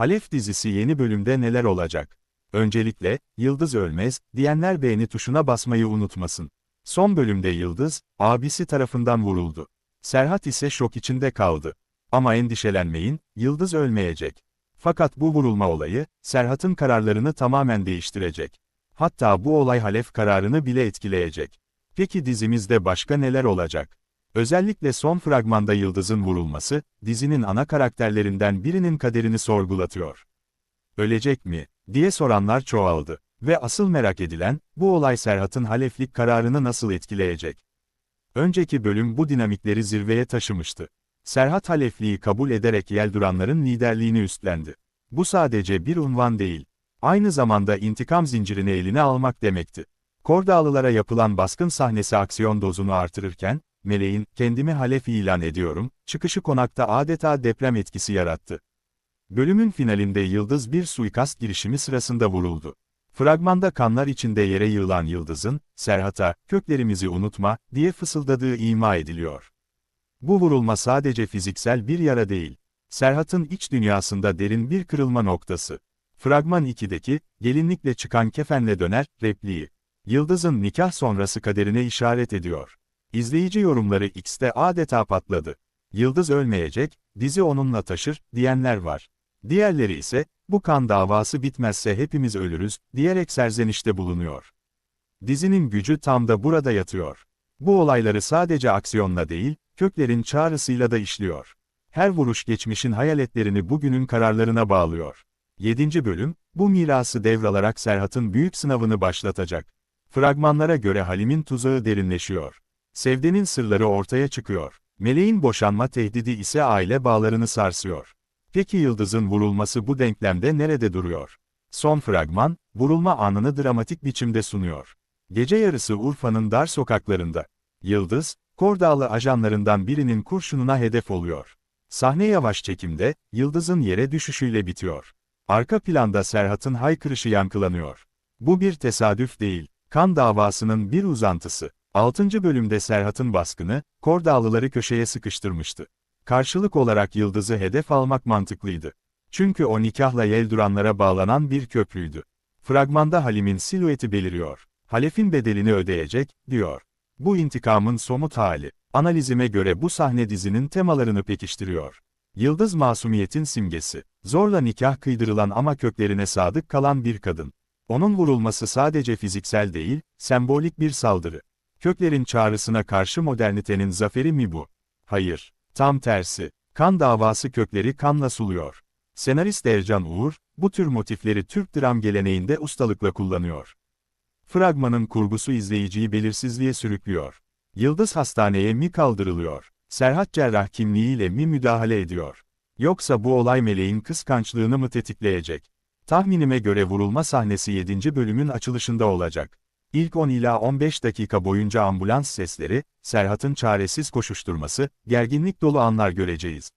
Halef dizisi yeni bölümde neler olacak? Öncelikle, Yıldız ölmez, diyenler beğeni tuşuna basmayı unutmasın. Son bölümde Yıldız, abisi tarafından vuruldu. Serhat ise şok içinde kaldı. Ama endişelenmeyin, Yıldız ölmeyecek. Fakat bu vurulma olayı, Serhat'ın kararlarını tamamen değiştirecek. Hatta bu olay Halef kararını bile etkileyecek. Peki dizimizde başka neler olacak? Özellikle son fragmanda Yıldız'ın vurulması, dizinin ana karakterlerinden birinin kaderini sorgulatıyor. Ölecek mi, diye soranlar çoğaldı. Ve asıl merak edilen, bu olay Serhat'ın Haleflik kararını nasıl etkileyecek? Önceki bölüm bu dinamikleri zirveye taşımıştı. Serhat Halefli'yi kabul ederek Yelduranların liderliğini üstlendi. Bu sadece bir unvan değil. Aynı zamanda intikam zincirini eline almak demekti. Kordağlılara yapılan baskın sahnesi aksiyon dozunu artırırken, Meleğin, kendimi Halef ilan ediyorum, çıkışı konakta adeta deprem etkisi yarattı. Bölümün finalinde Yıldız bir suikast girişimi sırasında vuruldu. Fragmanda kanlar içinde yere yığılan Yıldız'ın, Serhat'a, köklerimizi unutma, diye fısıldadığı ima ediliyor. Bu vurulma sadece fiziksel bir yara değil. Serhat'ın iç dünyasında derin bir kırılma noktası. Fragman 2'deki, gelinlikle çıkan kefenle döner, repliği. Yıldız'ın nikah sonrası kaderine işaret ediyor. İzleyici yorumları X'te adeta patladı. Yıldız ölmeyecek, dizi onunla taşır, diyenler var. Diğerleri ise, bu kan davası bitmezse hepimiz ölürüz, diyerek serzenişte bulunuyor. Dizinin gücü tam da burada yatıyor. Bu olayları sadece aksiyonla değil, köklerin çağrısıyla da işliyor. Her vuruş geçmişin hayaletlerini bugünün kararlarına bağlıyor. 7. bölüm, bu mirası devralarak Serhat'ın büyük sınavını başlatacak. Fragmanlara göre Halim'in tuzağı derinleşiyor. Sevde'nin sırları ortaya çıkıyor. Meleğin boşanma tehdidi ise aile bağlarını sarsıyor. Peki Yıldız'ın vurulması bu denklemde nerede duruyor? Son fragman, vurulma anını dramatik biçimde sunuyor. Gece yarısı Urfa'nın dar sokaklarında. Yıldız, Kordağlı ajanlarından birinin kurşununa hedef oluyor. Sahne yavaş çekimde, Yıldız'ın yere düşüşüyle bitiyor. Arka planda Serhat'ın haykırışı yankılanıyor. Bu bir tesadüf değil, kan davasının bir uzantısı. 6. bölümde Serhat'ın baskını, Kordağlıları köşeye sıkıştırmıştı. Karşılık olarak Yıldız'ı hedef almak mantıklıydı. Çünkü o nikahla Yelduranlara bağlanan bir köprüydü. Fragmanda Halim'in silüeti beliriyor. Halef'in bedelini ödeyecek, diyor. Bu intikamın somut hali. Analizime göre bu sahne dizinin temalarını pekiştiriyor. Yıldız masumiyetin simgesi. Zorla nikah kıydırılan ama köklerine sadık kalan bir kadın. Onun vurulması sadece fiziksel değil, sembolik bir saldırı. Köklerin çağrısına karşı modernitenin zaferi mi bu? Hayır. Tam tersi. Kan davası kökleri kanla suluyor. Senarist Ercan Uğur, bu tür motifleri Türk dram geleneğinde ustalıkla kullanıyor. Fragmanın kurgusu izleyiciyi belirsizliğe sürüklüyor. Yıldız hastaneye mi kaldırılıyor? Serhat cerrah kimliğiyle mi müdahale ediyor? Yoksa bu olay meleğin kıskançlığını mı tetikleyecek? Tahminime göre vurulma sahnesi 7. bölümün açılışında olacak. İlk 10 ila 15 dakika boyunca ambulans sesleri, Serhat'ın çaresiz koşuşturması, gerginlik dolu anlar göreceğiz.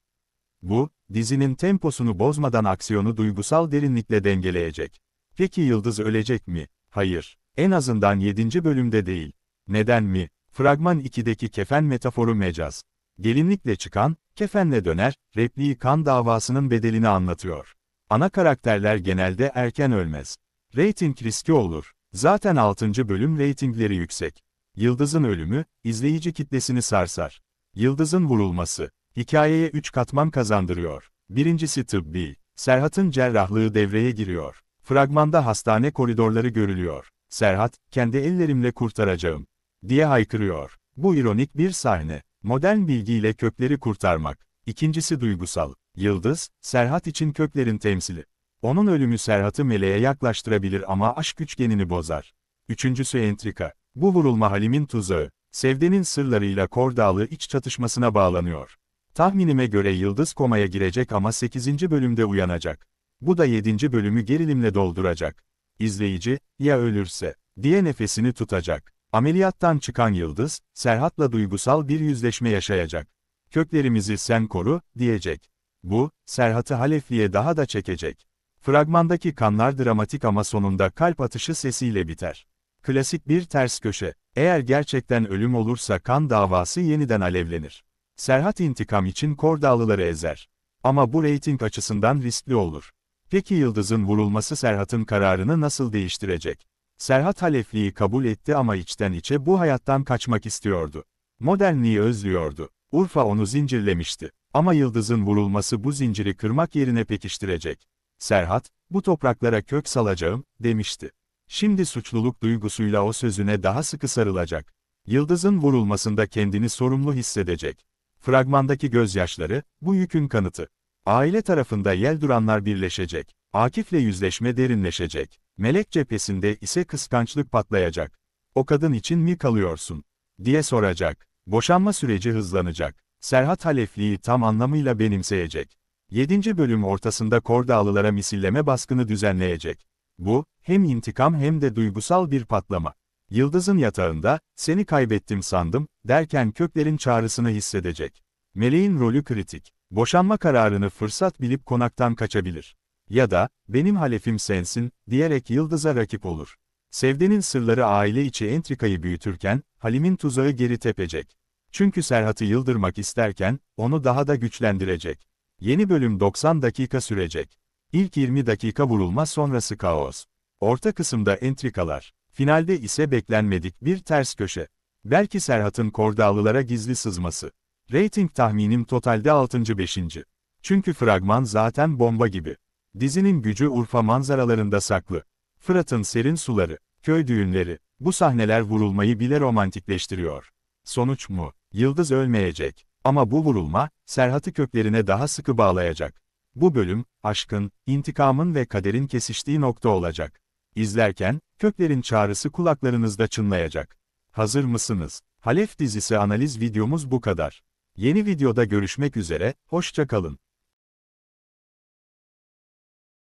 Bu, dizinin temposunu bozmadan aksiyonu duygusal derinlikle dengeleyecek. Peki Yıldız ölecek mi? Hayır. En azından 7. bölümde değil. Neden mi? Fragman 2'deki kefen metaforu mecaz. Gelinlikle çıkan, kefenle döner, repliği kan davasının bedelini anlatıyor. Ana karakterler genelde erken ölmez. Rating riski olur. Zaten 6. bölüm reytingleri yüksek. Yıldız'ın ölümü, izleyici kitlesini sarsar. Yıldız'ın vurulması, hikayeye 3 katman kazandırıyor. Birincisi tıbbi. Serhat'ın cerrahlığı devreye giriyor. Fragmanda hastane koridorları görülüyor. Serhat, kendi ellerimle kurtaracağım, diye haykırıyor. Bu ironik bir sahne. Modern bilgiyle kökleri kurtarmak. İkincisi duygusal. Yıldız, Serhat için köklerin temsili. Onun ölümü Serhat'ı meleğe yaklaştırabilir ama aşk üçgenini bozar. Üçüncüsü entrika. Bu vurulma Halim'in tuzağı. Sevde'nin sırlarıyla Kordağlı iç çatışmasına bağlanıyor. Tahminime göre Yıldız komaya girecek ama 8. bölümde uyanacak. Bu da 7. bölümü gerilimle dolduracak. İzleyici, ya ölürse, diye nefesini tutacak. Ameliyattan çıkan Yıldız, Serhat'la duygusal bir yüzleşme yaşayacak. Köklerimizi sen koru, diyecek. Bu, Serhat'ı Halefli'ye daha da çekecek. Fragmandaki kanlar dramatik ama sonunda kalp atışı sesiyle biter. Klasik bir ters köşe. Eğer gerçekten ölüm olursa kan davası yeniden alevlenir. Serhat intikam için Kordağlıları ezer. Ama bu reyting açısından riskli olur. Peki Yıldız'ın vurulması Serhat'ın kararını nasıl değiştirecek? Serhat Halefli'yi kabul etti ama içten içe bu hayattan kaçmak istiyordu. Modernliği özlüyordu. Urfa onu zincirlemişti. Ama Yıldız'ın vurulması bu zinciri kırmak yerine pekiştirecek. Serhat, bu topraklara kök salacağım, demişti. Şimdi suçluluk duygusuyla o sözüne daha sıkı sarılacak. Yıldız'ın vurulmasında kendini sorumlu hissedecek. Fragmandaki gözyaşları, bu yükün kanıtı. Aile tarafında yel duranlar birleşecek. Akif'le yüzleşme derinleşecek. Melek cephesinde ise kıskançlık patlayacak. O kadın için mi kalıyorsun? diye soracak. Boşanma süreci hızlanacak. Serhat Halefli'yi tam anlamıyla benimseyecek. 7. bölüm ortasında Kordağlılara misilleme baskını düzenleyecek. Bu, hem intikam hem de duygusal bir patlama. Yıldız'ın yatağında, seni kaybettim sandım, derken köklerin çağrısını hissedecek. Meleğin rolü kritik. Boşanma kararını fırsat bilip konaktan kaçabilir. Ya da, benim halefim sensin, diyerek Yıldız'a rakip olur. Sevde'nin sırları aile içi entrikayı büyütürken, Halim'in tuzağı geri tepecek. Çünkü Serhat'ı yıldırmak isterken, onu daha da güçlendirecek. Yeni bölüm 90 dakika sürecek. İlk 20 dakika vurulma sonrası kaos. Orta kısımda entrikalar. Finalde ise beklenmedik bir ters köşe. Belki Serhat'ın Kordağlılara gizli sızması. Rating tahminim totalde 6. 5. Çünkü fragman zaten bomba gibi. Dizinin gücü Urfa manzaralarında saklı. Fırat'ın serin suları, köy düğünleri, bu sahneler vurulmayı bile romantikleştiriyor. Sonuç mu? Yıldız ölmeyecek. Ama bu vurulma, Serhat'ı köklerine daha sıkı bağlayacak. Bu bölüm, aşkın, intikamın ve kaderin kesiştiği nokta olacak. İzlerken, köklerin çağrısı kulaklarınızda çınlayacak. Hazır mısınız? Halef dizisi analiz videomuz bu kadar. Yeni videoda görüşmek üzere, hoşça kalın.